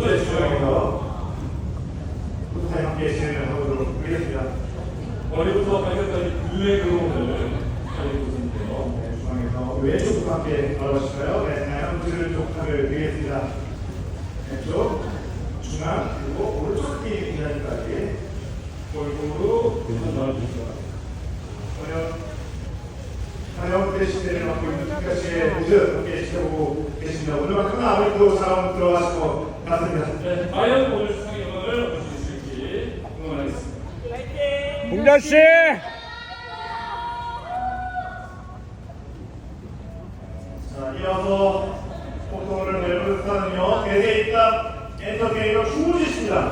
협조해 주셔서 부탁 함께 진행을 하도록 하겠습니다. 머리부터 발끝까지 유액으로 오늘 달려보는데요. 네, 중앙에서 왼쪽부터 함께 걸어주실까요? 네, 다양한 분들을 부탁을 드리겠습니다. 왼쪽, 중앙, 그리고 오른쪽 뒤 기다리까지 골고루 건너주시고요. 사역 대신대를 맡고 있는 특별시의 모습 함께 지켜보고 계십니다. 오늘만큼은 아무래도 사람 들어가시고 같습니다. 네, 과연 오늘 수상의 영광을 얻을 수 있을지 응원하겠습니다. 공자 씨. 자, 이어서 포토를 내는 사는요, 대대 입답 엔터테이너 추우지 씨입니다.